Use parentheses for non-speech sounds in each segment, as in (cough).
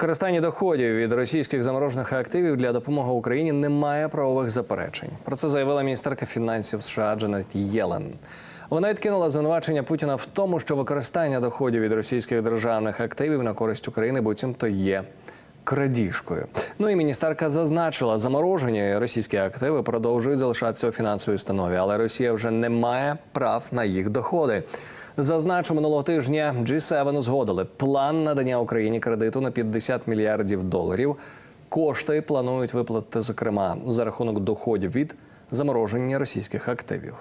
Використання доходів від російських заморожених активів для допомоги Україні немає правових заперечень. Про це заявила міністерка фінансів США Джанет Єлен. Вона відкинула звинувачення Путіна в тому, що використання доходів від російських державних активів на користь України буцімто є крадіжкою. Ну і міністерка зазначила, заморожені російські активи продовжують залишатися у фінансовій установі, але Росія вже не має прав на їх доходи. Зазначу, минулого тижня G7 узгодили план надання Україні кредиту на 50 мільярдів доларів. Кошти планують виплатити, зокрема, за рахунок доходів від замороження російських активів.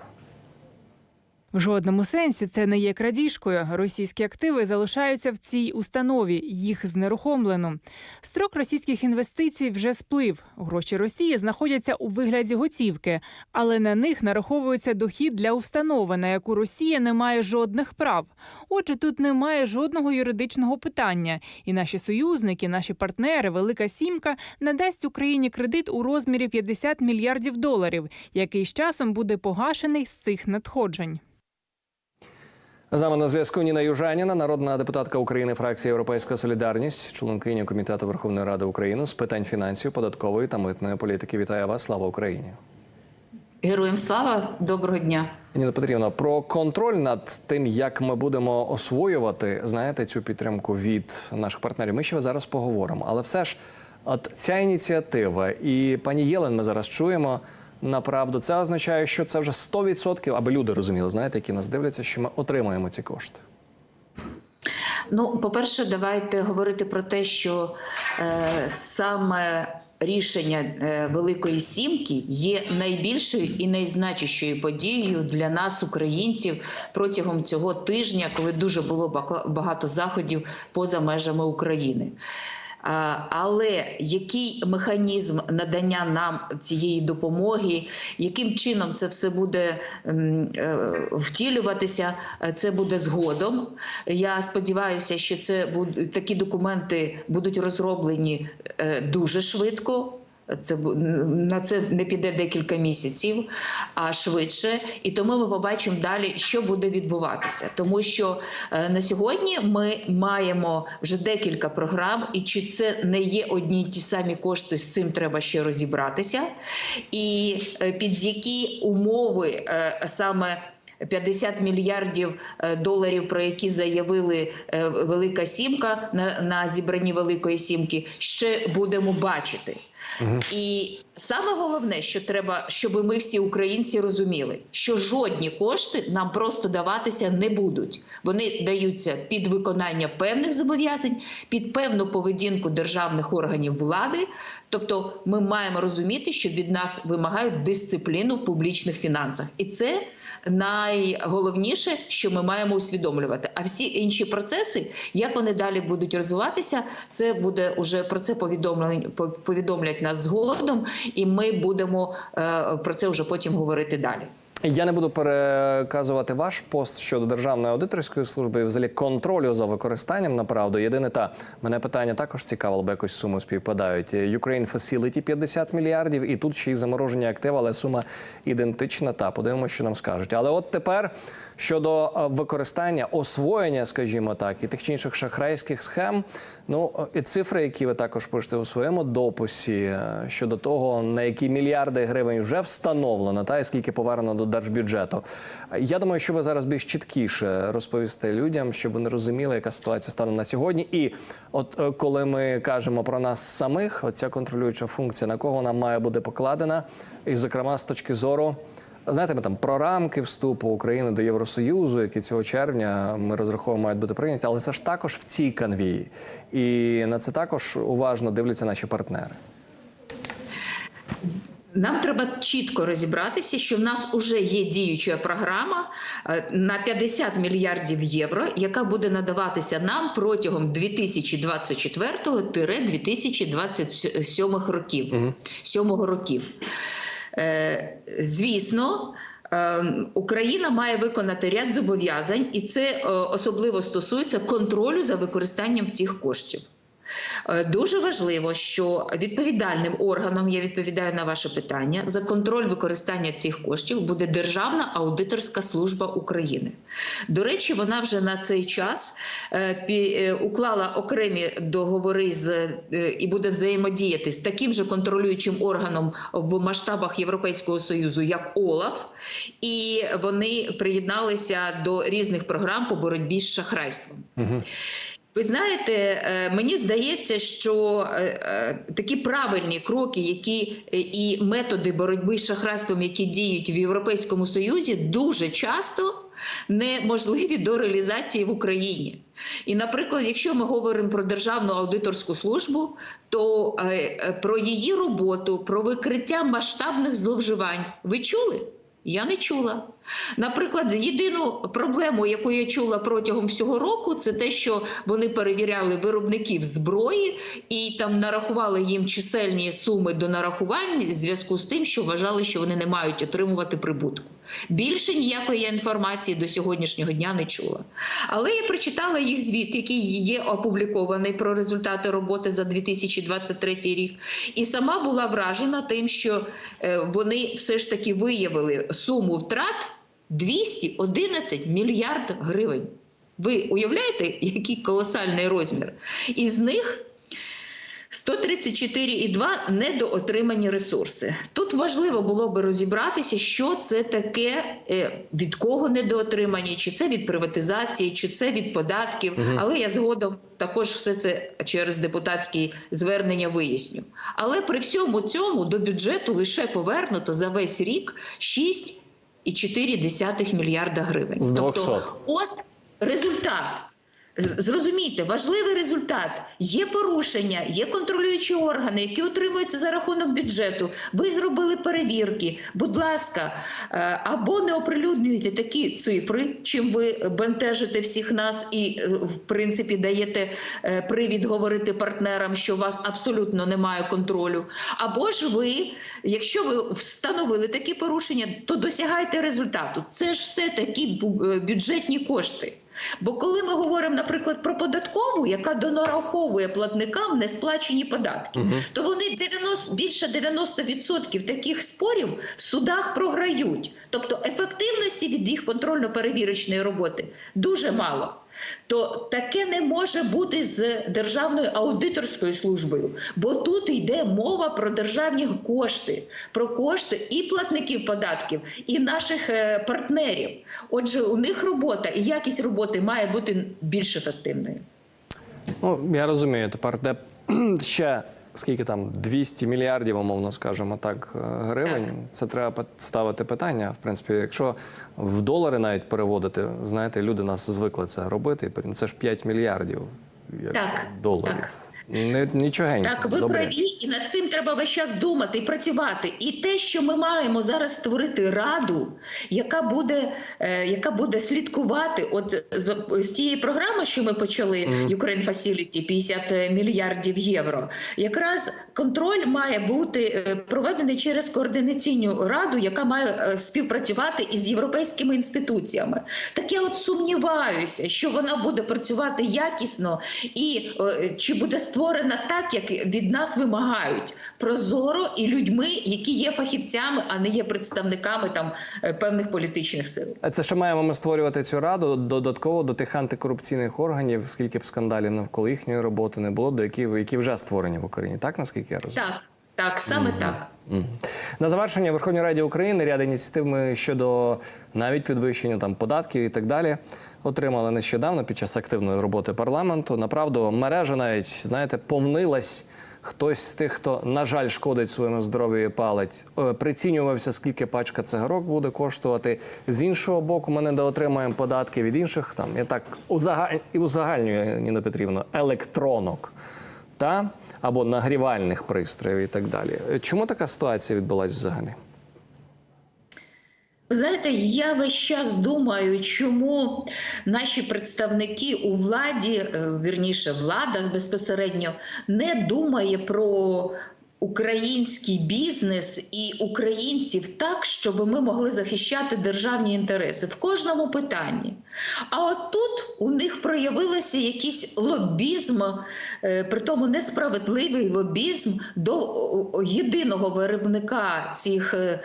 В жодному сенсі це не є крадіжкою. Російські активи залишаються в цій установі. Їх знерухомлено. Строк російських інвестицій вже сплив. Гроші Росії знаходяться у вигляді готівки, але на них нараховується дохід для установи, на яку Росія не має жодних прав. Отже, тут немає жодного юридичного питання. І наші союзники, наші партнери, Велика Сімка надасть Україні кредит у розмірі 50 мільярдів доларів, який з часом буде погашений з цих надходжень. З нами на зв'язку Ніна Южаніна, народна депутатка України, фракція Європейська Солідарність, членкиня комітету Верховної Ради України з питань фінансів, податкової та митної політики. Вітаю вас! Слава Україні! Героям слава, доброго дня. Ніна Петрівна, про контроль над тим, як ми будемо освоювати, знаєте, цю підтримку від наших партнерів. Ми ще зараз поговоримо. Але все ж, от ця ініціатива, і пані Єлен, ми зараз чуємо. Направду, це означає, що це вже 100%, аби люди розуміли, знаєте, які нас дивляться, що ми отримаємо ці кошти. Ну, по-перше, давайте говорити про те, що е, саме рішення е, Великої Сімки є найбільшою і найзначущою подією для нас, українців, протягом цього тижня, коли дуже було багато заходів поза межами України. Але який механізм надання нам цієї допомоги, яким чином це все буде е, втілюватися, е, це буде згодом. Я сподіваюся, що це такі документи будуть розроблені е, дуже швидко. Це на це не піде декілька місяців, а швидше. І тому ми побачимо далі, що буде відбуватися. Тому що е, на сьогодні ми маємо вже декілька програм, і чи це не є одні ті самі кошти, з цим треба ще розібратися. І е, під які умови е, саме. 50 мільярдів е, доларів, про які заявили е, Велика Сімка на, на зібранні Великої Сімки, ще будемо бачити. І саме головне, що треба, щоб ми всі українці розуміли, що жодні кошти нам просто даватися не будуть. Вони даються під виконання певних зобов'язань, під певну поведінку державних органів влади. Тобто, ми маємо розуміти, що від нас вимагають дисципліну в публічних фінансах, і це найголовніше, що ми маємо усвідомлювати. А всі інші процеси, як вони далі будуть розвиватися, це буде уже про це повідомлять нас згодом, і ми будемо е, про це вже потім говорити далі. Я не буду переказувати ваш пост щодо державної аудиторської служби і взагалі контролю за використанням направду. Єдине та мене питання також цікавило, бо якось суми співпадають. Ukraine Facility 50 мільярдів, і тут ще й замороження активи, але сума ідентична. Та подивимося, що нам скажуть. Але от тепер щодо е, використання, освоєння, скажімо так, і тих чи інших шахрайських схем. Ну і цифри, які ви також пишете у своєму дописі е, щодо того, на які мільярди гривень вже встановлено, та і скільки повернено до держбюджету. Я думаю, що ви зараз більш чіткіше розповісте людям, щоб вони розуміли, яка ситуація стане на сьогодні. І от е, коли ми кажемо про нас самих, оця контролююча функція, на кого вона має бути покладена, і зокрема з точки зору. Знаєте, ми там про рамки вступу України до Євросоюзу, які цього червня ми розраховуємо, мають бути прийняті, але це ж також в цій канвії, і на це також уважно дивляться наші партнери. Нам треба чітко розібратися, що в нас вже є діюча програма е, на 50 мільярдів євро, яка буде надаватися нам протягом 2024-2027 років. Сьомого років. Е, Звісно, е, Україна має виконати ряд зобов'язань, і це е, особливо стосується контролю за використанням цих коштів. Е, Дуже важливо, що відповідальним органом, я відповідаю на ваше питання, за контроль використання цих коштів буде Державна аудиторська служба України. До речі, вона вже на цей час е, е, уклала окремі договори з і буде взаємодіяти з таким же контролюючим органом в масштабах Європейського союзу, як ОЛАФ, і вони приєдналися до різних програм по боротьбі з шахрайством. Угу. Ви знаєте, е, мені здається, що е, е, такі правильні кроки, які і методи боротьби з шахрайством, які діють в Європейському Союзі, дуже часто неможливі до реалізації в Україні. І, наприклад, якщо ми говоримо про Державну аудиторську службу, то про її роботу, про викриття масштабних зловживань, ви чули? Я не чула. Наприклад, єдину проблему, яку я чула протягом всього року, це те, що вони перевіряли виробників зброї і там нарахували їм чисельні суми до нарахувань в зв'язку з тим, що вважали, що вони не мають отримувати прибутку. Більше ніякої я інформації до сьогоднішнього дня не чула. Але я прочитала їх звіт, який є опублікований про результати роботи за 2023 рік, і сама була вражена тим, що е, вони все ж таки виявили суму втрат 211 мільярд гривень. Ви уявляєте, який колосальний розмір? Із них 134,2 недоотримані ресурси. Тут важливо було би розібратися, що це таке, е, від кого недоотримані, чи це від приватизації, чи це від податків. Мгм. Але я згодом також все це через депутатські звернення виясню. Але при всьому цьому до бюджету лише повернуто за весь рік 6,4 мільярда гривень. З Тобто, от результат. Зрозумійте, важливий результат. Є порушення, є контролюючі органи, які утримуються за рахунок бюджету. Ви зробили перевірки. Будь ласка, е, або не оприлюднюйте такі цифри, чим ви бентежите всіх нас і, е, в принципі, даєте е, привід говорити партнерам, що у вас абсолютно немає контролю. Або ж ви, якщо ви встановили такі порушення, то досягайте результату. Це ж все такі бюджетні кошти. Бо коли ми говоримо, наприклад, про податкову, яка донараховує платникам несплачені податки, угу. то вони 90, більше 90% таких спорів в судах програють. Тобто ефективності від їх контрольно-перевірочної роботи дуже мало. То таке не може бути з Державною аудиторською службою, бо тут йде мова про державні кошти, про кошти і платників податків, і наших е, партнерів. Отже, у них робота і якість роботи має бути більш ефективною. Ну, я розумію, тепер де (clears throat) ще скільки там 200 мільярдів, умовно скажемо так, е, гривень. Це треба ставити питання. В принципі, якщо в долари навіть переводити, знаєте, люди нас звикли це робити. Це ж 5 мільярдів як Так, доларів. так. Не, нічогенько. Так, ви Добре. праві, і над цим треба весь час думати і працювати. І те, що ми маємо зараз створити раду, яка буде, е, яка буде слідкувати, от з, з тієї програми, що ми почали, Мгм. Ukraine Facility, 50 мільярдів євро. Якраз контроль має бути е, проведений через координаційну раду, яка має е, співпрацювати із європейськими інституціями. Так я от сумніваюся, що вона буде працювати якісно і е, чи буде створена так, як від нас вимагають, прозоро і людьми, які є фахівцями, а не є представниками там е, певних політичних сил. А Це ще маємо ми створювати цю раду додатково до тих антикорупційних органів, скільки б скандалів навколо їхньої роботи не було, до яких які вже створені в Україні, так наскільки я розумію? Так, так, саме так. Мгм. На завершення Верховній Раді України ряд ініціатив ми щодо навіть підвищення там податків і так далі отримали нещодавно під час активної роботи парламенту. Направду, мережа навіть знаєте повнилась. Хтось з тих, хто на жаль шкодить своєму здоров'ю і палить, е, прицінювався, скільки пачка цигарок буде коштувати. З іншого боку, ми недоотримаємо податки від інших там. Я так узагаль... і узагальнюю, Ніна Петрівна, електронок та або нагрівальних пристроїв і так далі. Чому така ситуація відбулася взагалі? Ви знаєте, я весь час думаю, чому наші представники у владі, е, вірніше, влада безпосередньо не думає про український бізнес і українців так, щоб ми могли захищати державні інтереси в кожному питанні. А от тут у них проявилося якийсь лобізм, е, при тому несправедливий лобізм до єдиного виробника цих е,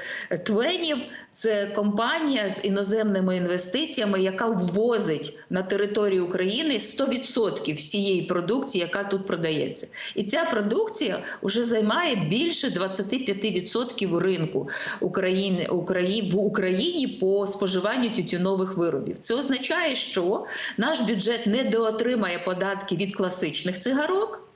твенів. Це компанія з іноземними інвестиціями, яка ввозить на територію України 100% всієї продукції, яка тут продається. І ця продукція вже займає більше 25% ринку України, Украї- в Україні по споживанню тютюнових виробів. Це означає, що наш бюджет недоотримає податки від класичних цигарок.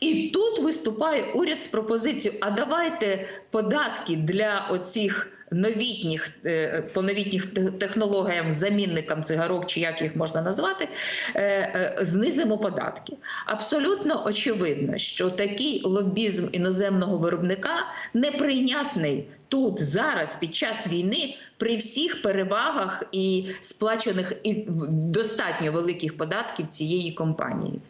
І тут виступає уряд з пропозицією: а давайте податки для оцих новітніх е, по новітніх технологіям, замінникам цигарок, чи як їх можна назвати, е, е, знизимо податки. Абсолютно очевидно, що такий лобізм іноземного виробника неприйнятний тут зараз під час війни при всіх перевагах і сплачених і достатньо великих податків цієї компанії.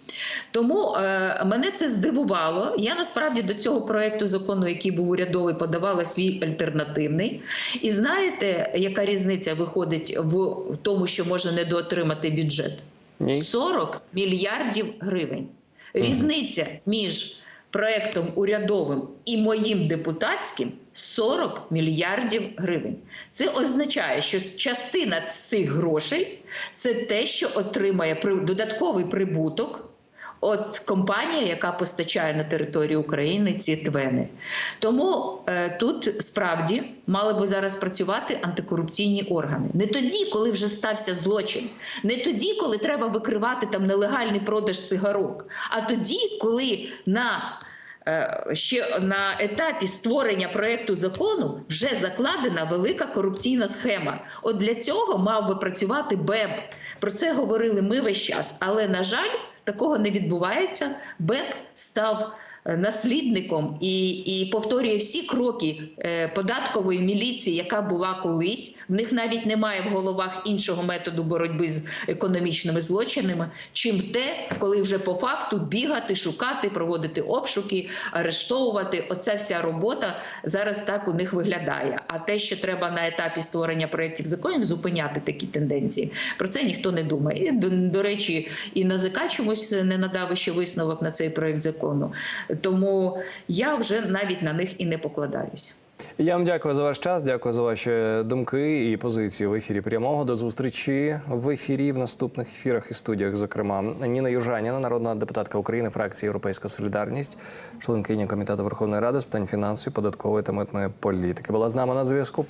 Тому е, мене це здивувало. Я насправді до цього проекту закону, який був урядовий, подавала свій альтернативний. І знаєте, яка різниця виходить в, тому, що може недоотримати бюджет? Ні. 40 мільярдів гривень. Різниця між проектом урядовим і моїм депутатським 40 мільярдів гривень. Це означає, що частина з цих грошей це те, що отримає додатковий прибуток. От компанія, яка постачає на територію України ці твени. Тому е, тут справді мали би зараз працювати антикорупційні органи. Не тоді, коли вже стався злочин, не тоді, коли треба викривати там нелегальний продаж цигарок, а тоді, коли на е, ще на етапі створення проекту закону вже закладена велика корупційна схема. От для цього мав би працювати БЕБ. Про це говорили ми весь час, але на жаль. Такого не відбувається. БЕП став наслідником і, і повторює всі кроки е, податкової міліції, яка була колись. В них навіть немає в головах іншого методу боротьби з економічними злочинами, чим те, коли вже по факту бігати, шукати, проводити обшуки, арештовувати. Оця вся робота зараз так у них виглядає. А те, що треба на етапі створення проєктів законів зупиняти такі тенденції, про це ніхто не думає. І, до, до речі, і НАЗК чомусь не надав ще висновок на цей проєкт закону. Тому я вже навіть на них і не покладаюсь. Я вам дякую за ваш час. Дякую за ваші думки і позиції в ефірі прямого. До зустрічі в ефірі в наступних ефірах і студіях. Зокрема, Ніна Южаніна, народна депутатка України, фракції Європейська Солідарність, членкиня комітету Верховної Ради з питань фінансів, податкової та митної політики. Була з нами на зв'язку.